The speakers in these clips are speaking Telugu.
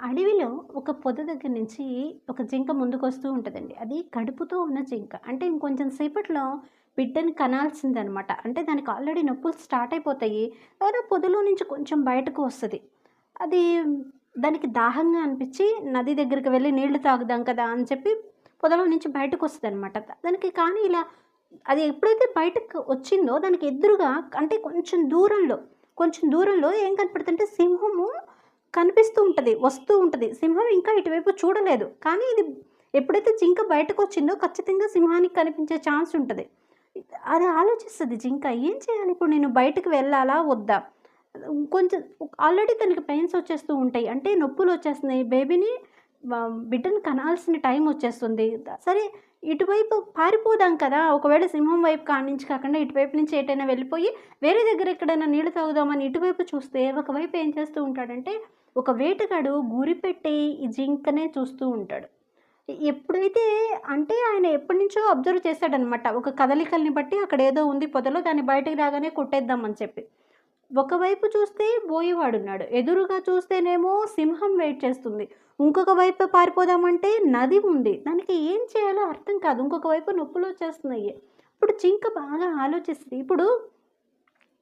అడవిలో ఒక పొద దగ్గర నుంచి ఒక జింక ముందుకు వస్తూ ఉంటుందండి అది కడుపుతో ఉన్న జింక. అంటే ఇంకొంచెం సేపట్లో బిడ్డని కనాల్సిందనమాట. అంటే దానికి ఆల్రెడీ నొప్పులు స్టార్ట్ అయిపోతాయి. కానీ పొదలో నుంచి కొంచెం బయటకు వస్తుంది అది దానికి దాహంగా అనిపించి నది దగ్గరికి వెళ్ళి నీళ్ళు తాగుదాం కదా అని చెప్పి పొదలో నుంచి బయటకు వస్తుందన్నమాట దానికి కానీ ఇలా అది ఎప్పుడైతే బయటకు వచ్చిందో దానికి ఎదురుగా అంటే కొంచెం దూరంలో, కొంచెం దూరంలో ఏం కనపడుతుంటే సింహము కనిపిస్తూ ఉంటుంది వస్తూ ఉంటుంది సింహం ఇంకా ఇటువైపు చూడలేదు. కానీ ఇది ఎప్పుడైతే జింక బయటకొచ్చిందో ఖచ్చితంగా సింహానికి కనిపించే ఛాన్స్ ఉంటుంది అది ఆలోచిస్తుంది జింక. ఏం చేయాలి ఇప్పుడు నేను బయటకు వెళ్ళాలా? వద్దా? కొంచెం ఆల్రెడీ తనకి పెయిన్స్ వచ్చేస్తూ ఉంటాయి. అంటే నొప్పులు వచ్చేస్తున్నాయి బేబీని బిడ్డను కనాల్సిన టైం వచ్చేస్తుంది. సరే ఇటువైపు పారిపోదాం కదా! ఒకవేళ సింహం వైపు కాడి నుంచి కాకుండా ఇటువైపు నుంచి ఎటైనా వెళ్ళిపోయి వేరే దగ్గర ఎక్కడైనా నీళ్ళు తాగుదామని ఇటువైపు చూస్తే ఒకవైపు ఏం చేస్తూ ఉంటాడంటే ఒక వేటగాడు గురిపెట్టి ఈ జింకనే చూస్తూ ఉంటాడు. ఎప్పుడైతే అంటే ఆయన ఎప్పటినుంచో అబ్జర్వ్ చేశాడనమాట. ఒక కదలికల్ని బట్టి అక్కడ ఏదో ఉంది పొదలో దాన్ని బయటకు రాగానే కొట్టేద్దామని చెప్పి. ఒకవైపు చూస్తే బోయేవాడున్నాడు. ఎదురుగా చూస్తేనేమో సింహం వెయిట్ చేస్తుంది. ఇంకొక వైపు పారిపోదామంటే నది ఉంది. దానికి ఏం చేయాలో అర్థం కాదు. ఇంకొక వైపు నొప్పులొచ్చేస్తున్నాయి. ఇప్పుడు జింక బాగా ఆలోచిస్తుంది ఇప్పుడు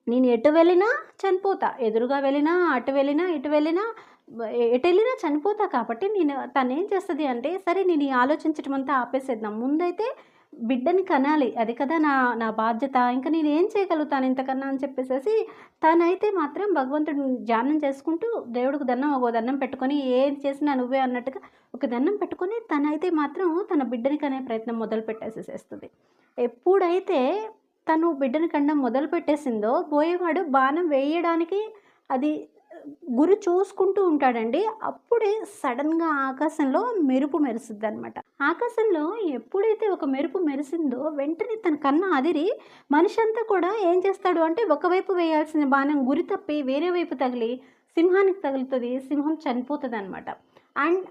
నేను ఎటు వెళ్ళినా చనిపోతా. ఎదురుగా వెళ్ళినా, అటు వెళ్ళినా, ఇటు వెళ్ళినా ఎటు వెళ్ళినా చనిపోతా కాబట్టి నేను తనేం చేస్తుంది అంటే సరే నేను ఈ ఆలోచించటం అంతా ఆపేసేద్దాం. ముందైతే బిడ్డని కనాలి. అది కదా నా నా బాధ్యత. ఇంకా నేను ఏం చేయగలుగుతాను ఇంతకన్నా అని చెప్పేసేసి తనైతే మాత్రం భగవంతుడిని ధ్యానం చేసుకుంటూ దేవుడికి దండం ఒక దండం పెట్టుకొని ఏది చేసినా నువ్వే అన్నట్టుగా ఒక దండం పెట్టుకొని తనైతే మాత్రం తన బిడ్డని కనే ప్రయత్నం మొదలు పెట్టేసేసేస్తుంది ఎప్పుడైతే తను బిడ్డని కండం మొదలు పెట్టేసిందో బోయేవాడు బాణం వేయడానికి అది గురి చూసుకుంటూ ఉంటాడండి. అప్పుడే సడన్గా ఆకాశంలో మెరుపు మెరుస్తుంది అనమాట ఆకాశంలో ఎప్పుడైతే ఒక మెరుపు మెరిసిందో వెంటనే తన కన్న అదిరి మనిషి అంతా కూడా ఏం చేస్తాడు అంటే ఒకవైపు వేయాల్సిన బాణం గురి తప్పి వేరే వైపు తగిలి సింహానికి తగులుతుంది సింహం చనిపోతదనమాట. అండ్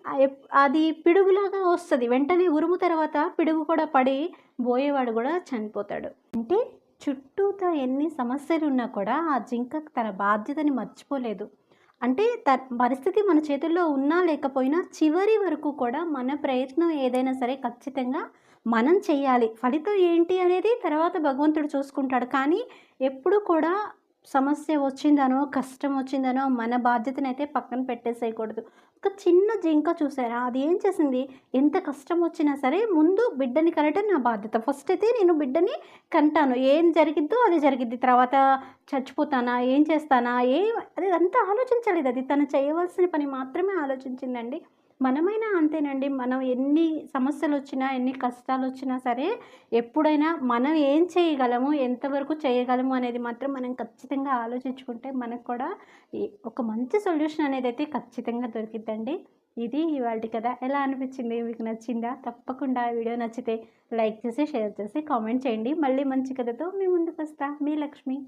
అది పిడుగులాగా వస్తుంది వెంటనే ఉరుము తర్వాత పిడుగు కూడా పడి బోయేవాడు కూడా చనిపోతాడు. అంటే చుట్టూతా ఎన్ని సమస్యలు ఉన్నా కూడా ఆ జింక తన బాధ్యతని మర్చిపోలేదు. అంటే త పరిస్థితి మన చేతుల్లో ఉన్నా లేకపోయినా చివరి వరకు కూడా మన ప్రయత్నం ఏదైనా సరే ఖచ్చితంగా మనం చేయాలి ఫలితం ఏంటి అనేది తర్వాత భగవంతుడు చూసుకుంటాడు. కానీ ఎప్పుడు కూడా సమస్య వచ్చిందనో, కష్టం వచ్చిందనో మన బాధ్యతనైతే పక్కన పెట్టేసేయకూడదు. ఒక చిన్న జింక చూసారా? అది ఏం చేసింది? ఎంత కష్టం వచ్చినా సరే ముందు బిడ్డని కనటం నా బాధ్యత. ఫస్ట్ అయితే నేను బిడ్డని కంటాను. ఏం జరిగిద్దో అది జరిగిద్ది. తర్వాత చచ్చిపోతానా? ఏం చేస్తానా? ఏం అది అంతా ఆలోచించలేదు అది. తను చేయవలసిన పని మాత్రమే ఆలోచించిందండి. మనమైనా అంతేనండి. మనం ఎన్ని సమస్యలు వచ్చినా ఎన్ని కష్టాలు వచ్చినా సరే ఎప్పుడైనా మనం ఏం చేయగలము? ఎంతవరకు చేయగలము? అనేది మాత్రం మనం ఖచ్చితంగా ఆలోచించుకుంటే మనకు కూడా ఈ ఒక మంచి సొల్యూషన్ అనేది అయితే ఖచ్చితంగా దొరికిద్దండి. ఇది ఇవాళ కథ. ఎలా అనిపించింది? మీకు నచ్చిందా? తప్పకుండా వీడియో నచ్చితే లైక్ చేసి, షేర్ చేసి, కామెంట్ చేయండి. మళ్ళీ మంచి కథతో మీ ముందుకొస్తా. మీ లక్ష్మి.